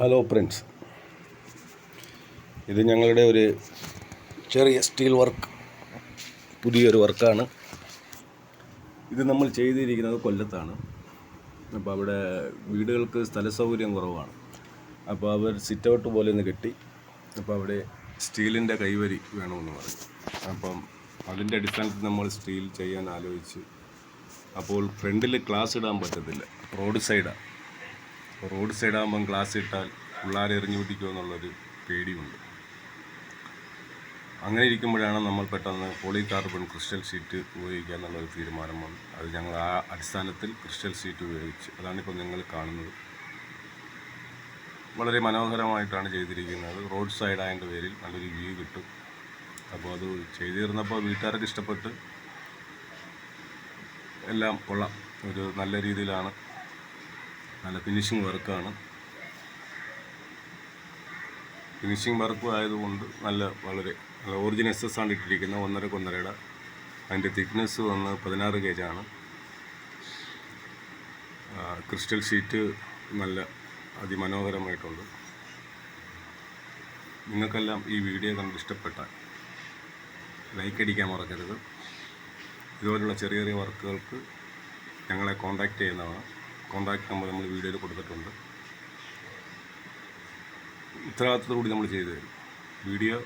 Hello friends ഇത് ഞങ്ങളുടെ ഒരു ചെറിയ സ്റ്റീൽ വർക്ക് പുതിയൊരു വർക്കാണ് ഇത് നമ്മൾ ചെയ്തിരിക്കുന്നത് കൊല്ലത്താണ്. അപ്പോൾ അവിടെ വീടുകൾക്ക് സ്ഥല സൗകര്യം കുറവാണ്. അപ്പോൾ അവർ സിറ്റ് ഔട്ട് പോലെ ഒന്ന് കെട്ടി അപ്പോൾ അവിടെ സ്റ്റീലിന്റെ കൈവരി വേണമെന്ന് പറഞ്ഞു. അപ്പം അതിന്റെ അടിസ്ഥാനത്തിൽ നമ്മൾ സ്റ്റീൽ ചെയ്യാൻ ആലോചിച്ച് അപ്പോൾ ഫ്രണ്ടിൽ ക്ലാസ് ഇടാൻ പറ്റത്തില്ല റോഡ് സൈഡാണ് റോഡ് സൈഡാകുമ്പം ഗ്ലാസ് ഇട്ടാൽ പിള്ളേരെ എറിഞ്ഞു പിടിക്കുമോ എന്നുള്ളൊരു പേടിയുണ്ട്. അങ്ങനെ ഇരിക്കുമ്പോഴാണ് നമ്മൾ പെട്ടെന്ന് പോളി കാർബൺ ക്രിസ്റ്റൽ ഷീറ്റ് ഉപയോഗിക്കുക എന്നുള്ളൊരു തീരുമാനം വന്നു. അത് ഞങ്ങൾ ആ അടിസ്ഥാനത്തിൽ ക്രിസ്റ്റൽ ഷീറ്റ് ഉപയോഗിച്ച് അതാണിപ്പോൾ നിങ്ങൾ കാണുന്നത്. വളരെ മനോഹരമായിട്ടാണ് ചെയ്തിരിക്കുന്നത്. റോഡ് സൈഡായതിന്റെ പേരിൽ നല്ലൊരു വ്യൂ കിട്ടും. അപ്പോൾ അത് ചെയ്തിരുന്നപ്പോൾ വീട്ടുകാർക്ക് ഇഷ്ടപ്പെട്ട് എല്ലാം കൊള്ളാം. ഒരു നല്ല രീതിയിലാണ് നല്ല ഫിനിഷിങ് വർക്കാണ് ഫിനിഷിങ് വർക്കും ആയതുകൊണ്ട് നല്ല വളരെ നല്ല ഒറിജിനൽ എസ് എസ് ആണ് ഇട്ടിരിക്കുന്നത് ഒന്നര കൊന്നരയുടെ. അതിന്റെ തിക്നെസ് വന്ന് പതിനാറ് ഗേജാണ് ക്രിസ്റ്റൽ ഷീറ്റ് നല്ല അതിമനോഹരമായിട്ടുണ്ട്. നിങ്ങൾക്കെല്ലാം ഈ വീഡിയോ കണ്ട് ഇഷ്ടപ്പെട്ടാൽ ലൈക്ക് അടിക്കാൻ മറക്കരുത്. ഇതുപോലുള്ള ചെറിയ ചെറിയ വർക്കുകൾക്ക് ഞങ്ങളെ കോൺടാക്റ്റ് ചെയ്യുന്നതാണ് കോൺടാക്ട് നമ്പർ നമ്മൾ വീഡിയോയിൽ കൊടുത്തിട്ടുണ്ട്. ഉത്തരവാദിത്തത്തോടുകൂടി നമ്മൾ ചെയ്തു തരും. വീഡിയോ